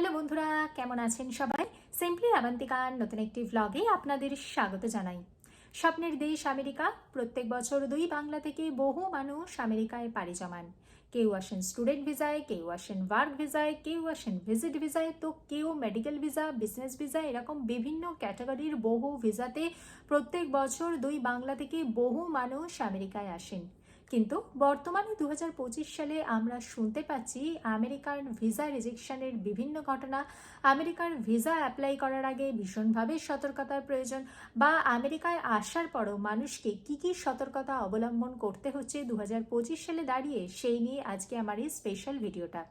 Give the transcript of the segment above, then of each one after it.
Hello বন্ধুরা, কেমন আছেন সবাই? সিম্পলি আবান্তিকার নতুন একটি ভ্লগে আপনাদের স্বাগত জানাই। স্বপ্নের দেশ আমেরিকা, প্রত্যেক বছর দুই বাংলা থেকে বহু মানুষ আমেরিকায় পাড়ি জমান। কেউ আসেন স্টুডেন্ট ভিসায় কেউ আসেন ওয়ার্ক ভিসায় কেউ আসেন ভিজিট ভিসায় তো কেউ মেডিকেল ভিসা বিজনেস ভিসা এরকম বিভিন্ন ক্যাটাগরির বহু ভিসাতে প্রত্যেক বছর দুই বাংলা থেকে বহু মানুষ আমেরিকায় আসেন। কিন্তু বর্তমানে দু হাজার পঁচিশ সালে আমরা শুনতে পাচ্ছি আমেরিকার ভিসা রিজেকশনের বিভিন্ন ঘটনা। আমেরিকার ভিসা অ্যাপ্লাই করার আগে ভীষণভাবে সতর্কতার প্রয়োজন বা আমেরিকায় আসার পরও মানুষকে কি কি সতর্কতা অবলম্বন করতে হচ্ছে দু হাজার পঁচিশ সালে দাঁড়িয়ে সেই নিয়ে আজকে আমার এই স্পেশাল ভিডিওটা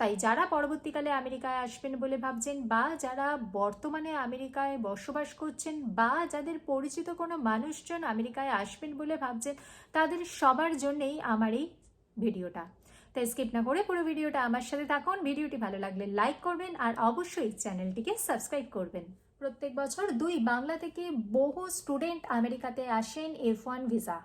তাই যারা পরবর্তীকালে আমেরিকায় আসবেন বলে ভাবছেন বা যারা বর্তমানে আমেরিকায় বসবাস করছেন বা যাদের পরিচিত কোনো মানুষজন আমেরিকায় আসবেন বলে ভাবছেন, তাদের সবার জন্যেই আমার এই ভিডিওটা। তাই স্কিপ না করে পুরো ভিডিওটা আমার সাথে থাকুন। ভিডিওটি ভালো লাগলে লাইক করবেন আর অবশ্যই চ্যানেলটিকে সাবস্ক্রাইব করবেন। প্রত্যেক বছর দুই বাংলা থেকে বহু স্টুডেন্ট আমেরিকাতে আসেন F one visa.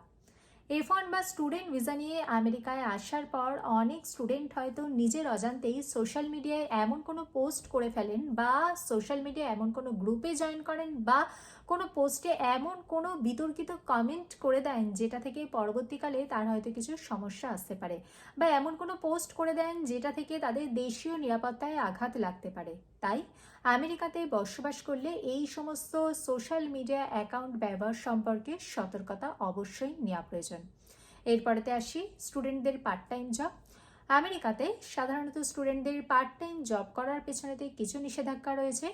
F one বা স্টুডেন্ট ভিসা নিয়ে আমেরিকায় আসার পর অনেক স্টুডেন্ট হয়তো নিজের অজান্তেই সোশ্যাল মিডিয়ায় এমন কোনো পোস্ট করে ফেলেন বা সোশ্যাল মিডিয়ায় এমন কোনো গ্রুপে জয়েন করেন বা কোনো পোস্টে এমন কোনো বিতর্কিত কমেন্ট করে দেন যেটা থেকে পরবর্তীকালে তার হয়তো কিছু সমস্যা আসতে পারে বা এমন কোনো পোস্ট করে দেন যেটা থেকে তাদের দেশীয় নিরাপত্তায় আঘাত লাগতে পারে। তাই আমেরিকাতে বসবাস করলে এই সমস্ত সোশ্যাল মিডিয়া অ্যাকাউন্ট ব্যবহার সম্পর্কে সতর্কতা অবশ্যই নেওয়া প্রয়োজন। এরপরেতে আসি স্টুডেন্টদের পার্ট টাইম জব আমেরিকাতে সাধারণত স্টুডেন্টদের পার্ট টাইম জব করার পেছনেতে কিছু নিষেধাজ্ঞা রয়েছে।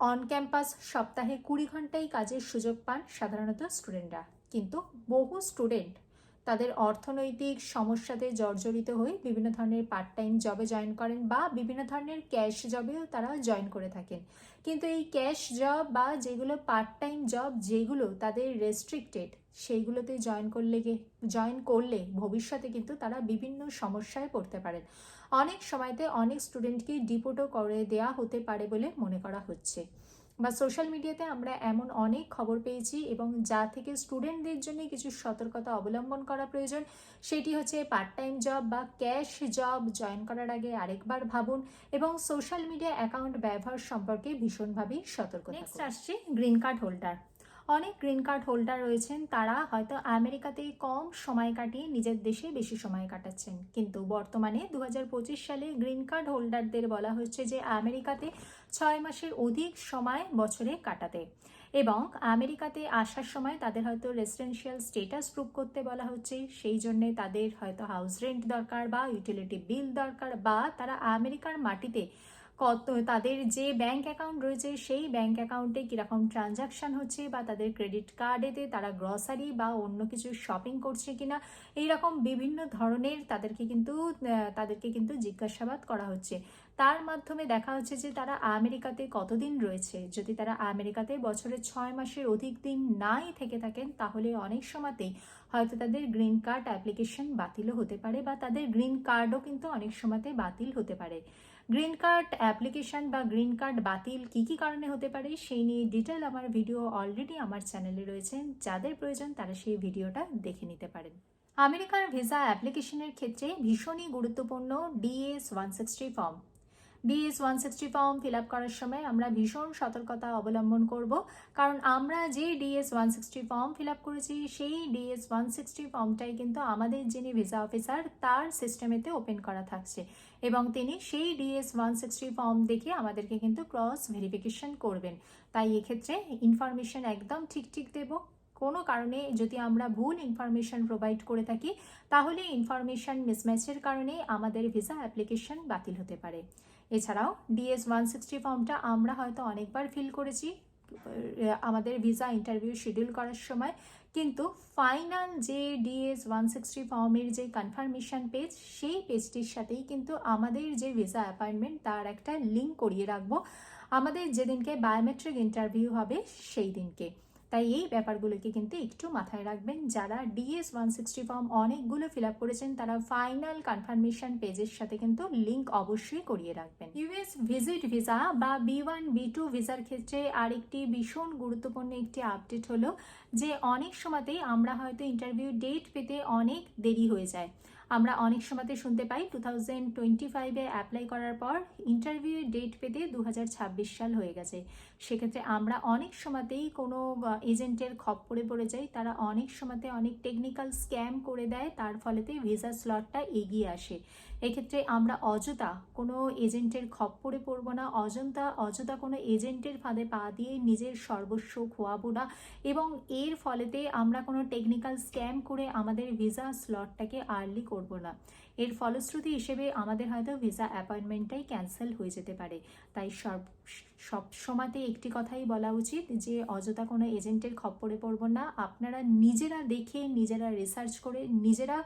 অন ক্যাম্পাস সপ্তাহে কুড়ি ঘন্টাই কাজের সুযোগ পান সাধারণত স্টুডেন্টরা কিন্তু বহু স্টুডেন্ট তাদের অর্থনৈতিক সমস্যাতে জর্জরিত হয়ে বিভিন্ন ধরনের পার্ট টাইম জবে জয়েন করেন বা বিভিন্ন ধরনের ক্যাশ জবেও তারা জয়েন করে থাকেন। কিন্তু এই ক্যাশ জব বা যেগুলো পার্ট টাইম জব যেগুলো তাদের রেস্ট্রিক্টেড সেইগুলোতে জয়েন করলে জয়েন করলে ভবিষ্যতে কিন্তু তারা বিভিন্ন সমস্যায় পড়তে পারেন। অনেক সময়তে অনেক স্টুডেন্টকে ডিপোর্টও করে দেওয়া হতে পারে বলে মনে করা হচ্ছে। বা সোশ্যাল মিডিয়াতে আমরা এমন অনেক খবর পেয়েছি এবং যা থেকে স্টুডেন্টদের জন্য কিছু সতর্কতা অবলম্বন করা প্রয়োজন। সেটি হচ্ছে পার্ট টাইম জব বা ক্যাশ জব জয়েন করার আগে আরেকবার ভাবুন এবং সোশ্যাল মিডিয়া অ্যাকাউন্ট ব্যবহার সম্পর্কে ভীষণভাবেই সতর্ক নেক্সট আসছে গ্রিন কার্ড হোল্ডার অনেক গ্রিন কার্ড হোল্ডার রয়েছেন। তারা হয়তো আমেরিকাতেই কম সময় কাটিয়ে নিজের দেশে বেশি সময় কাটাচ্ছেন। কিন্তু বর্তমানে দু হাজার পঁচিশ সালে গ্রিন কার্ড হোল্ডারদের বলা হচ্ছে যে, আমেরিকাতে ছয় মাসের অধিক সময় বছরে কাটাতে। এবং আমেরিকাতে আসার সময় তাদের হয়তো রেসিডেন্সিয়াল স্টেটাস প্রুভ করতে বলা হচ্ছে। সেই জন্যে তাদের হয়তো হাউস রেন্ট দরকার বা ইউটিলিটি বিল দরকার বা তারা আমেরিকার মাটিতে কত, তাদের যে ব্যাংক অ্যাকাউন্ট রয়েছে সেই ব্যাংক অ্যাকাউন্টে কীরকম ট্রানজাকশান হচ্ছে বা তাদের ক্রেডিট কার্ডেতে তারা গ্রসারি বা অন্য কিছু শপিং করছে কিনা, এইরকম বিভিন্ন ধরনের তাদেরকে কিন্তু তাদেরকে কিন্তু জিজ্ঞাসাবাদ করা হচ্ছে। তার মাধ্যমে দেখা হচ্ছে যে তারা আমেরিকাতে কতদিন রয়েছে? যদি তারা আমেরিকাতে বছরে ছয় মাসের অধিক দিন নাই থেকে থাকেন, তাহলে অনেক সময়তেই হয়তো তাদের গ্রিন কার্ড অ্যাপ্লিকেশন বাতিলও হতে পারে বা তাদের গ্রিন কার্ডও কিন্তু অনেক সময়তে বাতিল হতে পারে। গ্রিন কার্ড অ্যাপ্লিকেশন বা গ্রিন কার্ড বাতিল কী কী কারণে হতে পারে সেই নিয়ে ডিটেল আমার ভিডিও অলরেডি আমার চ্যানেলে রয়েছে। যাদের প্রয়োজন তারা সেই ভিডিওটা দেখে নিতে পারেন। আমেরিকার ভিসা অ্যাপ্লিকেশনের ক্ষেত্রে ভীষণই গুরুত্বপূর্ণ DS one sixty form DS one sixty form fill up করার সময় আমরা ভীষণ সতর্কতা অবলম্বন করব। কারণ আমরা যে DS one sixty form fill up করেছি, সেই ডিএস ওয়ান সিক্সটি ফর্মটাই কিন্তু আমাদের যিনি ভিসা অফিসার তার সিস্টেমেতে ওপেন করা থাকছে। এবং তিনি সেই ডিএস ওয়ান সিক্সটি ফর্ম দেখে আমাদেরকে কিন্তু ক্রস ভেরিফিকেশন করবেন। তাই এক্ষেত্রে ইনফরমেশন একদম ঠিক ঠিক দেবো। কোনো কারণে যদি আমরা ভুল ইনফরমেশন প্রোভাইড করে থাকি, তাহলে ইনফরমেশন মিসম্যাচের কারণে আমাদের ভিসা অ্যাপ্লিকেশন বাতিল হতে পারে। এছাড়াও ডিএস ওয়ান সিক্সটি ফর্মটা আমরা হয়তো অনেকবার ফিল করেছি আমাদের ভিসা ইন্টারভিউ শিডিউল করার সময়। কিন্তু ফাইনাল যে ডিএস ওয়ান সিক্সটি ফর্মের যে কনফার্মেশন পেজ সেই পেজটির সাথেই কিন্তু আমাদের যে ভিসা অ্যাপয়েন্টমেন্ট তার একটা লিঙ্ক করিয়ে রাখব। আমাদের যেদিনকে বায়োমেট্রিক ইন্টারভিউ হবে, সেই দিনকে। তাই এই ব্যাপারগুলোকে কিন্তু একটু মাথায় রাখবেন। যারা ডিএস ওয়ান সিক্সটি ফর্ম অনেকগুলো ফিল আপ করেছেন, তারা ফাইনাল কনফার্মেশন পেজের সাথে কিন্তু লিঙ্ক অবশ্যই করিয়ে রাখবেন। ইউএস ভিজিট ভিসা বা বি ওয়ান বি টু ভিসার ক্ষেত্রে আরেকটি ভীষণ গুরুত্বপূর্ণ একটি আপডেট হলো যে অনেক সময়তেই আমরা হয়তো ইন্টারভিউ ডেট পেতে অনেক দেরি হয়ে যায়। আমরা অনেক সময়তে শুনতে পাই টু থাউজেন্ড টোয়েন্টি ফাইভে অ্যাপ্লাই করার পর ইন্টারভিউয়ের ডেট পেতে দু হাজার ছাব্বিশ সাল হয়ে গেছে। সেক্ষেত্রে আমরা অনেক সময়তেই কোনো এজেন্টের খপ্পরে পড়ে যাই, তারা অনেক সময়তে অনেক টেকনিক্যাল স্ক্যাম করে দেয়, তার ফলেতে ভিসা স্লটটা এগিয়ে আসে। এক্ষেত্রে আমরা অযথা কোনো এজেন্টের খপ্পরে পড়ব না অজন্তা অযথা কোনো এজেন্টের ফাঁদে পা দিয়ে নিজের সর্বস্ব খোয়াবো না এবং এর ফলেতে আমরা কোনো টেকনিক্যাল স্ক্যাম করে আমাদের ভিসা স্লটটাকে আর্লি করব না। এর ফলশ্রুতি হিসেবে আমাদের হয়তো ভিসা অ্যাপয়েন্টমেন্টটাই ক্যান্সেল হয়ে যেতে পারে। তাই সব সব সময়তে একটি কথাই বলা উচিত যে অযথা কোনো এজেন্টের খপ্পরে পড়ব না। আপনারা নিজেরা দেখে নিজেরা রিসার্চ করে নিজেরা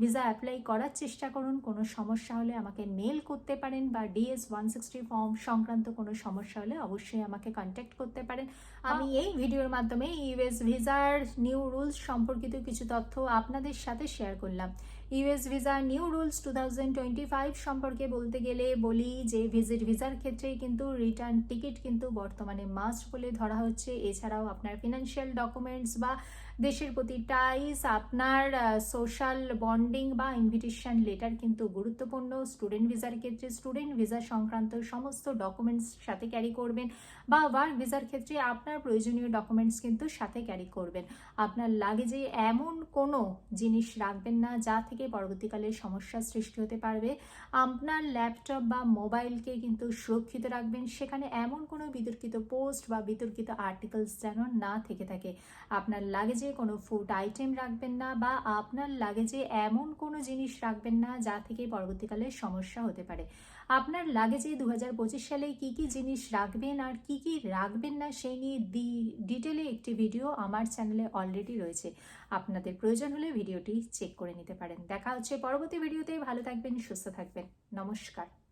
ভিসা অ্যাপ্লাই করার চেষ্টা করুন। কোনো সমস্যা হলে আমাকে মেল করতে পারেন বা ডিএস ওয়ান সিক্সটি ফর্ম সংক্রান্ত কোনো সমস্যা হলে অবশ্যই আমাকে কন্ট্যাক্ট করতে পারেন। আমি এই ভিডিওর মাধ্যমে ইউএস ভিসার নিউ রুলস সম্পর্কিত কিছু তথ্য আপনাদের সাথে শেয়ার করলাম। ইউএস ভিসার নিউ রুলস টু সম্পর্কে বলতে গেলে বলি যে ভিজিট ভিসার ক্ষেত্রে কিন্তু রিটার্ন টিকিট কিন্তু বর্তমানে মাস্ট বলে ধরা হচ্ছে। এছাড়াও আপনার ফিনান্সিয়াল ডকুমেন্টস বা দেশের প্রতি টাইস, আপনার সোশ্যাল বন্ডিং বা ইনভিটেশন লেটার কিন্তু গুরুত্বপূর্ণ। স্টুডেন্ট ভিসার ক্ষেত্রে স্টুডেন্ট ভিসা সংক্রান্ত সমস্ত ডকুমেন্টস সাথে ক্যারি করবেন বা ওয়ার্ক ভিসার ক্ষেত্রে আপনার প্রয়োজনীয় ডকুমেন্টস কিন্তু সাথে ক্যারি করবেন। আপনার লাগেজে এমন কোনো জিনিস রাখবেন না যা থেকে পরবর্তীকালে সমস্যার সৃষ্টি হতে পারবে। আপনার ল্যাপটপ বা মোবাইলকে কিন্তু সুরক্ষিত রাখবেন। সেখানে এমন কোনো বিতর্কিত পোস্ট বা বিতর্কিত আর্টিকেলস যেন না থেকে থাকে। আপনার লাগেজে কোনো ফুড আইটেম রাখবেন না বা আপনার লাগেজে এমন কোনো জিনিস রাখবেন না যা থেকে পরবর্তীকালে সমস্যা হতে পারে। আপনার লাগেজে দু হাজার পঁচিশ সালে কী কী জিনিস রাখবেন আর কি কি রাখবেন না সেই নিয়ে দি ডিটেলে একটি ভিডিও আমার চ্যানেলে অলরেডি রয়েছে। আপনাদের প্রয়োজন হলে ভিডিওটি চেক করে নিতে পারেন। দেখা হচ্ছে পরবর্তী ভিডিওতে ভালো থাকবেন, সুস্থ থাকবেন। নমস্কার।